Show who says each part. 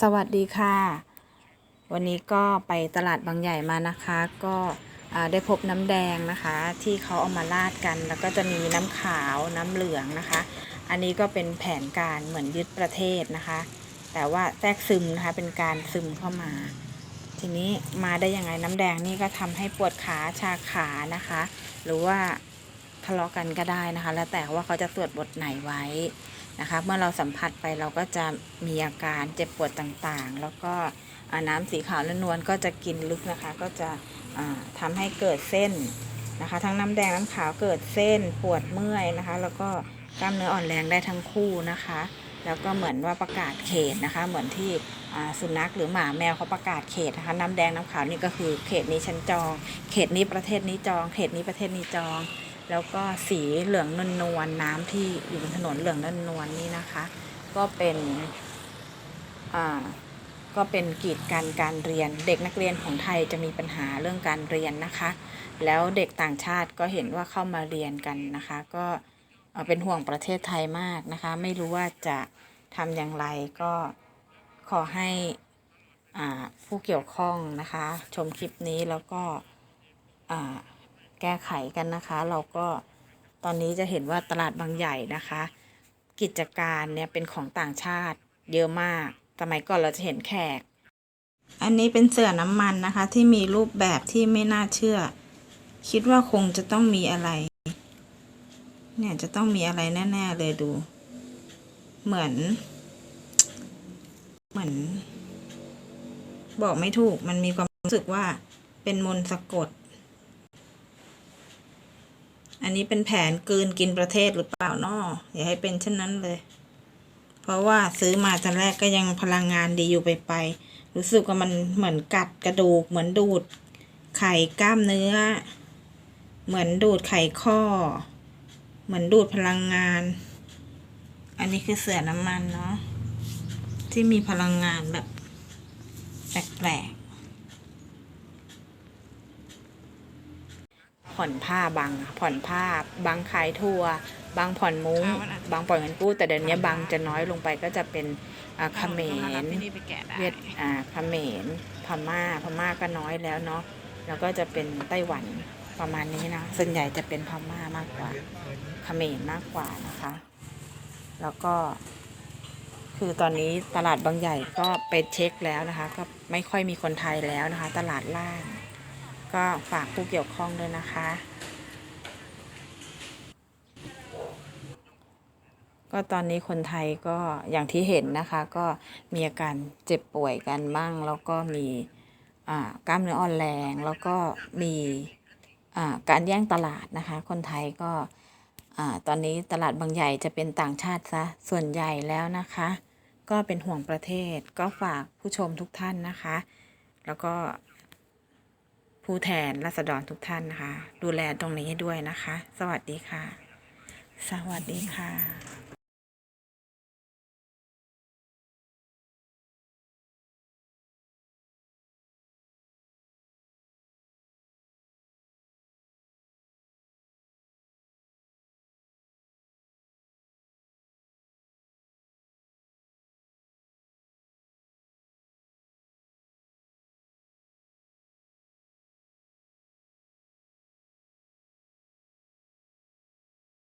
Speaker 1: สวัสดีค่ะ วันนี้ก็ไปตลาดบางใหญ่มานะคะ ก็ได้พบน้ำแดงนะคะ ที่เขาเอามาราดกัน แล้วก็จะมีน้ำขาวน้ำเหลืองนะคะ อันนี้ก็เป็นแผนการเหมือนยึดประเทศนะคะ แต่ว่าแทรกซึมนะคะเป็นการซึมเข้ามา ทีนี้มาได้ยังไงน้ำแดงนี่ก็ทำให้ปวดขาชาขานะคะ หรือว่าทะเลาะกันก็ได้นะคะ แล้วแต่ว่าเขาจะสวดบทไหนไว้ นะคะเมื่อเราสัมผัสไปเราก็จะมีอาการเจ็บปวดต่างๆ แล้วก็น้ำสีขาวและนวลก็จะกินลึกนะคะ ก็จะอ่าทำให้เกิดเส้นนะคะ ทั้งน้ำแดงน้ำขาวเกิดเส้นปวดเมื่อยนะคะ แล้วก็กล้ามเนื้ออ่อนแรงได้ทั้งคู่นะคะ แล้วก็เหมือนว่าประกาศเขตนะคะ เหมือนที่สุนัขหรือหมาแมวเขาประกาศเขตนะคะน้ำแดงน้ำขาวนี่ก็คือเขตนี้ฉันจอง เขตนี้ประเทศนี้จอง เขตนี้ประเทศนี้จอง แล้วก็สีเหลืองนวลนวลน้ำที่อยู่บนถนนเหลืองนวลนวลนี่นะคะ ก็เป็นอ่าก็เป็นกีดกันการเรียน เด็กนักเรียนของไทยจะมีปัญหาเรื่องการเรียนนะคะ แล้วเด็กต่างชาติก็เห็นว่าเข้ามาเรียนกันนะคะ ก็เป็นห่วงประเทศไทยมากนะคะ ไม่รู้ว่าจะทำอย่างไรก็ขอให้ผู้เกี่ยวข้องนะคะ ชมคลิปนี้แล้วก็ แก้ไขกันนะคะ เราก็ตอนนี้จะเห็นว่าตลาดบางใหญ่นะคะ กิจการเนี่ยเป็นของต่างชาติเยอะมาก สมัยก่อนเราจะเห็นแขก อันนี้เป็นเสื่อน้ำมันนะคะ ที่มีรูปแบบที่ไม่น่าเชื่อ คิดว่าคงจะต้องมีอะไร เนี่ยจะต้องมีอะไรแน่ ๆ เลยดู เหมือน เหมือน บอกไม่ถูกมันมีความรู้สึกว่าเป็นมนต์สะกด อันนี้เป็นแผนกลืนกินประเทศหรือเปล่านาะอย่าให้เป็นเช่นนั้นเลย เพราะว่าซื้อมาตอนแรกก็ยังพลังงานดีอยู่ไปไปๆรู้สึกว่ามันเหมือนกัดกระดูก เหมือนดูด ไข่กล้ามเนื้อ เหมือนดูดไข่ข้อ เหมือนดูดพลังงาน อันนี้คือเสือน้ำมันเนาะที่มีพลังงานแบบแปลกๆ ผ่อนผ้าบางอะผ่อนผ้าบางขายทัวร์บางผ่อนมุ้ง บางปล่อยเงินกู้แต่เดี๋ยวนี้บางจะน้อยลงไปก็จะเป็นอ่าเขมร
Speaker 2: ที่นี่ไปแกะได้
Speaker 1: เวียดอ่าเขมรพม่าพม่าก็น้อยแล้วเนาะแล้วก็จะเป็นไต้หวันประมาณนี้นะส่วนใหญ่จะเป็นพม่ามากกว่าเขมรมากกว่านะคะ แล้วก็ คือตอนนี้ตลาดบางใหญ่ก็ไปเช็คแล้วนะคะ ก็ไม่ค่อยมีคนไทยแล้วนะคะ ตลาดล่าง ก็ฝากผู้เกี่ยวข้องด้วยนะคะ ก็ตอนนี้คนไทยก็อย่างที่เห็นนะคะก็มีอาการเจ็บป่วยกันบ้างแล้วก็มีกล้ามเนื้ออ่อนแรงแล้วก็มีการแย่งตลาดนะคะ คนไทยก็ตอนนี้ตลาดบางใหญ่จะเป็นต่างชาติซะส่วนใหญ่แล้วนะคะ ก็เป็นห่วงประเทศก็ฝากผู้ชมทุกท่านนะคะ แล้วก็ ผู้แทนราษฎรทุกท่านนะคะ ดูแลตรงนี้ด้วยนะคะ สวัสดีค่ะ สวัสดีค่ะ